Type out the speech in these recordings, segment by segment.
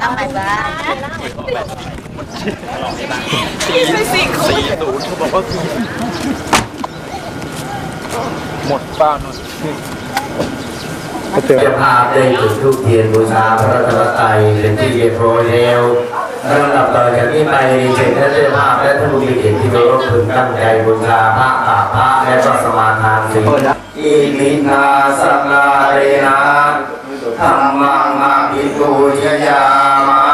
ทำไมบ้างสี่ศูนย์เขาบอกว่าคือหมดป้าหนนเจ้าภาพได้จุดธูปเทียนบูชาพระธรัตนตรเป็นที่เรียบร้อยแล้วลำดับต่อจากนี้ไปเชิญท่านเจ้าภาพและท่านผู้มีเกียรติที่เคารพพึงตั้งใจบูชาพระกราพระและก็สมาทานศีลอิมินาสกาเรนะธรรมัง อาภิปูชยามะ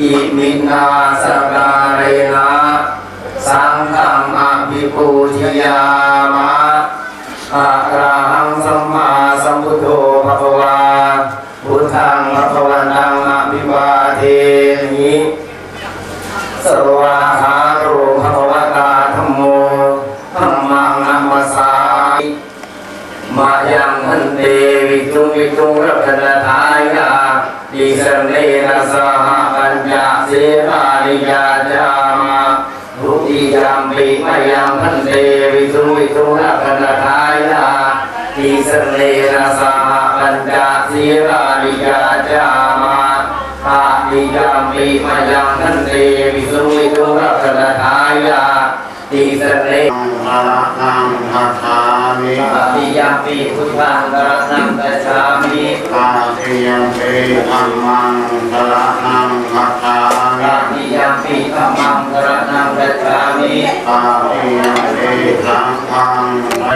อิมินาสกาเรนะสังฆังอภิปูชยามะอะระหังสัมมาสัมพุทโธภะคะวาพุทธังภะคะวันตังอภิวาเทมิสวาหาโรภะคะวตาธัมโมธัมมังนัมมสสามิมายังหันเตวิจุงวิจุงรัตนทายาดิสันเลนสหปัญจเสราลิยาจามะทุติยามปีมยังพันเตวิสุวิสุรักนทายาทิสเนนะสหปัญจศีราลิยาจามาตาติยามปีมยังพันเตวิสุวิสุรักนทายาทิสเลนอะระหังคัจฉา มิตติยามปีพุทธังกรนังกัจฉามิตาติยัมปิธัมมังอะระหังคัจฉามิติยามปีธัมมังกรนังกัจฉามิตาติยัมปิสังฆังเว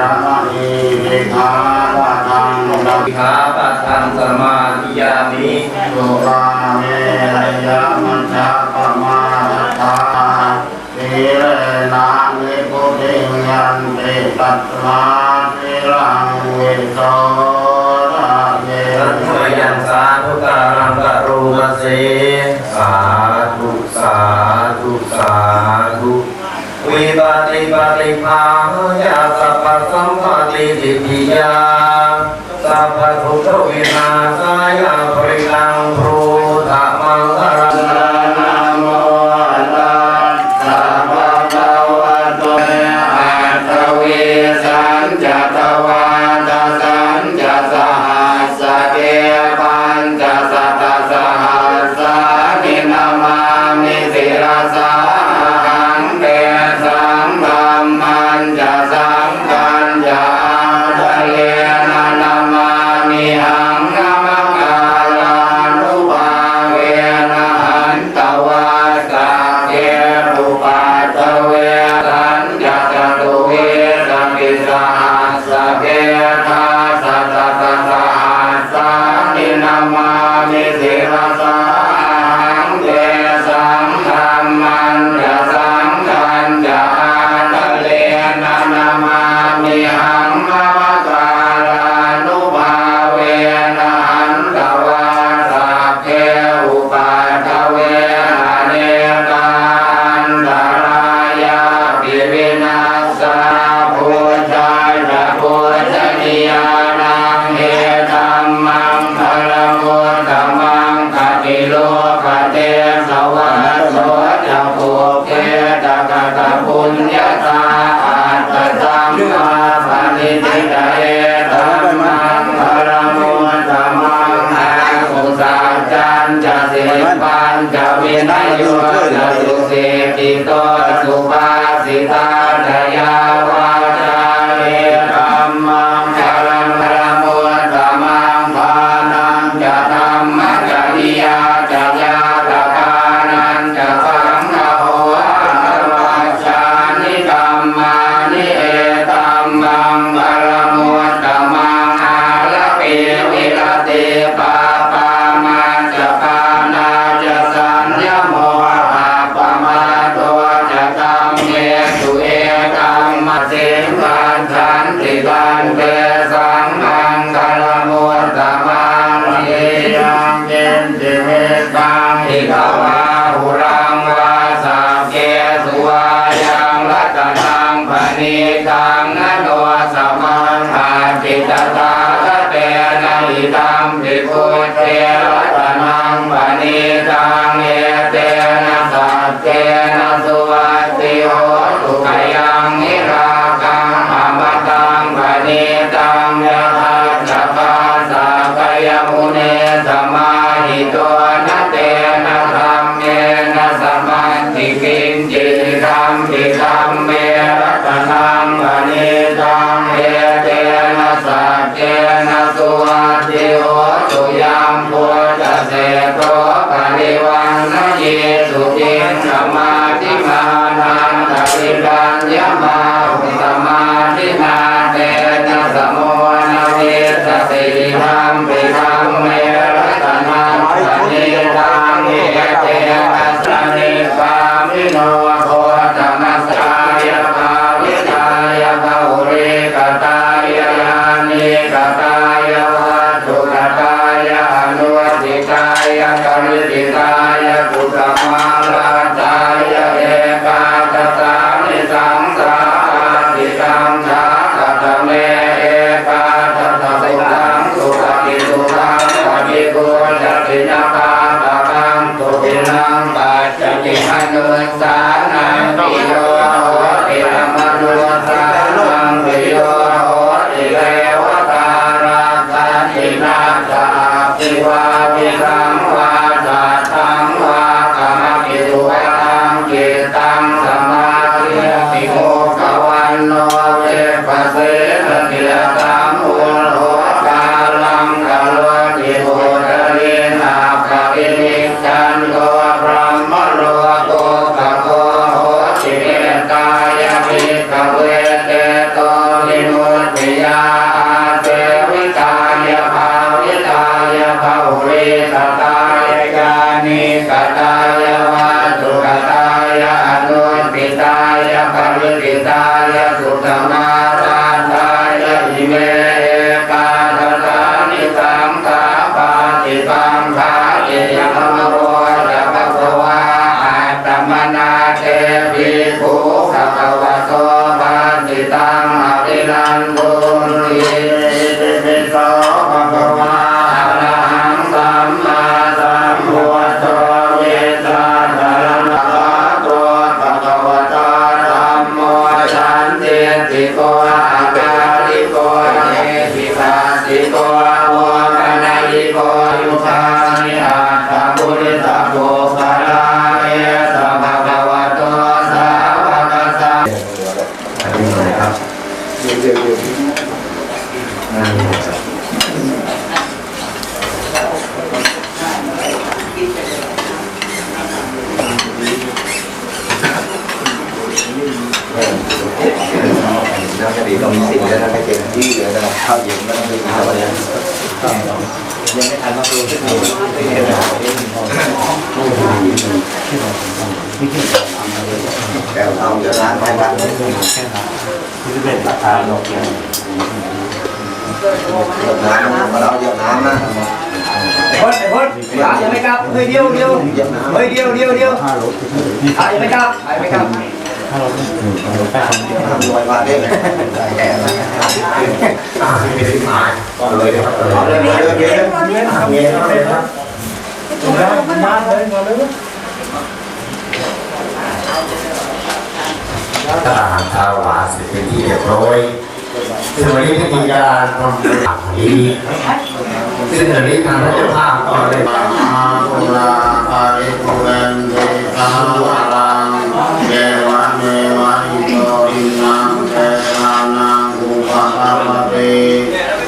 รมณีสิกขาปะทังดังขาปัตตังสมาธิยามิสุราเมรยมัจจปมาทาสีเรนะนิพุติยัน ตัตมาสิรังวิโสระเยสัทธยังสาธุการังกรูมะเสสาธุสาธุสาธุวิบัติปฏิภาหยาสัพพสัมปติทิฏฐิยาสัพพทุกขวินาศายาปริลังรู นิตังนโนสมังอาจิตตาคเตนะอิตัมปิพุทเทรั God bless. đi rồi là thao diện nó được thao diện nhưng cái thằng nó tôi rất nhiều cái này là cái mình thôi cái ông giờ lá mai bắt cái bên bắt thao được kìa Nam, mà đó Việt Nam á Hốt, hốt, thả cho mấy cao, hơi điêu, điêu Hơi điêu, điêu, điêu Thả cho mấy cao, thả cho mấy cao ถ้าเราไม่อยู่กเราแทำรวยมาได้ไหมแก่แล้วมีที่มาก่อนเลยครับเลยเลยเลยเลยครับบ้าเลยมาเลยตลาดชาวาสิเป็นที่เรียบร้อยซึ่งวันนี้มีการทำตลาดนี้ซึ่งวันนี้ทางรัฐบาลก็ได้มาโบราณปาริโกรนเดชาวาามเป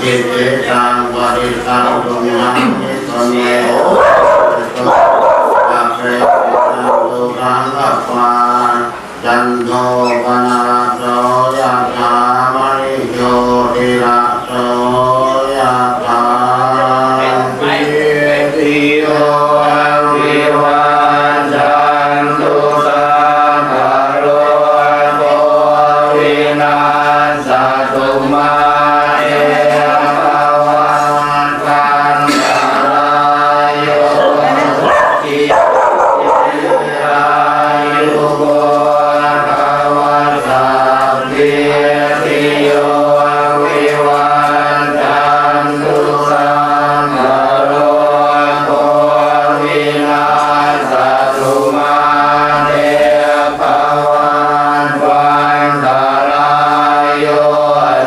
จิเจตังปริตังตุมังนิสเนโอตัเรตังตุกังกัปปาจันโทปนาโสยะถามะริโยติระโสยะถาปิโย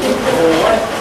โอ้โห